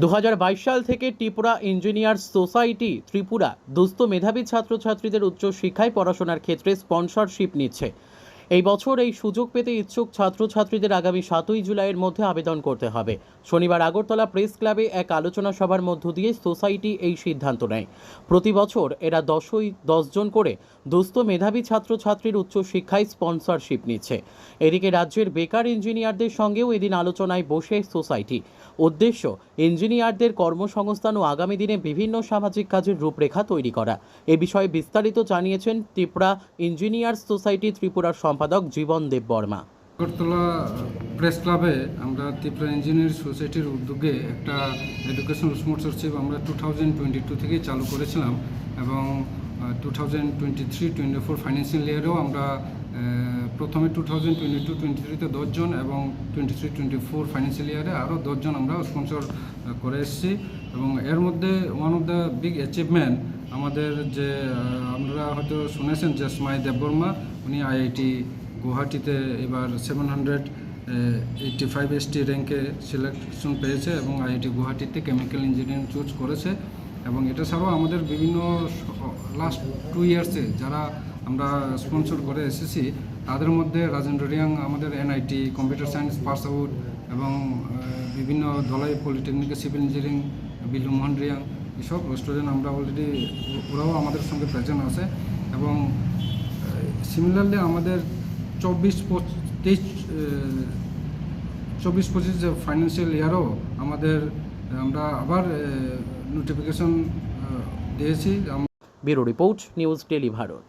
দু হাজার বাইশ সাল থেকে ত্রিপুরা ইঞ্জিনিয়ার সোসাইটি, ত্রিপুরা দুস্থ মেধাবী ছাত্রছাত্রীদের উচ্চ শিক্ষায় পড়াশোনার ক্ষেত্রে স্পন্সরশিপ নিচ্ছে। এই বছর এই সুযোগ পেতে ইচ্ছুক ছাত্রছাত্রীদের আগামী সাতই জুলাইয়ের মধ্যে আবেদন করতে হবে। শনিবার আগরতলা প্রেস ক্লাবে এক আলোচনা সভার মধ্য দিয়ে সোসাইটি এই সিদ্ধান্ত নেয়। প্রতি বছর এরা দশই দশজন করে দুস্থ মেধাবী ছাত্রছাত্রীর উচ্চশিক্ষায় স্পন্সরশিপ নিচ্ছে। এদিকে রাজ্যের বেকার ইঞ্জিনিয়ারদের সঙ্গেও এদিন আলোচনায় বসে সোসাইটি। উদ্দেশ্য, ইঞ্জিনিয়ারদের কর্মসংস্থান ও আগামী দিনে বিভিন্ন সামাজিক কাজের রূপরেখা তৈরি করা। এ বিষয়ে বিস্তারিত জানিয়েছেন ত্রিপুরা ইঞ্জিনিয়ার্স সোসাইটি ত্রিপুরার সম্পাদক জীবন দেব বর্মা। আগরতলা প্রেস ক্লাবে আমরা ত্রিপুরা ইঞ্জিনিয়ার সোসাইটির উদ্যোগে একটা এডুকেশন স্পন্সরশিপ আমরা টু থাউজেন্ড টোয়েন্টি টু থেকে চালু করেছিলাম এবং two thousand twenty three twenty four financial ইয়ারেও আমরা প্রথমে two thousand twenty two twenty থ্রিতে দশজন এবং twenty three twenty four financial ইয়ারে আরও দশজন আমরা স্পন্সর করে এসেছি। এবং এর মধ্যে one of the big achievement আমাদের যে আপনারা হয়তো শুনেছেন যে স্মাই দেববর্মা, উনি আইআইটি গুয়াহাটিতে এবার seven hundred eighty five ST র্যাঙ্কে সিলেকশন পেয়েছে এবং আইআইটি গুয়াহাটিতে কেমিক্যাল ইঞ্জিনিয়ারিং চুজ করেছে। এবং এটা ছাড়াও আমাদের বিভিন্ন লাস্ট টু ইয়ার্সে যারা আমরা স্পন্সর করে এসেছি। তাদের মধ্যে রাজেন্দ্র রিয়াং, আমাদের NIT computer science pass out এবং বিভিন্ন ধলাই পলিটেকনিকে সিভিল ইঞ্জিনিয়ারিং বিল্লু মোহন রিয়াং, এসব স্টুডেন্ট আমরা অলরেডি ওরাও আমাদের সঙ্গে প্রেজেন্ট আছে। এবং সিমিলারলি আমাদের চব্বিশ তেইশ চব্বিশ পঁচিশ ফাইন্যান্সিয়াল ইয়ারও আমাদের, আমরা আবার নোটিফিকেশন দিয়েছি। Bureau report, news tele Bharat.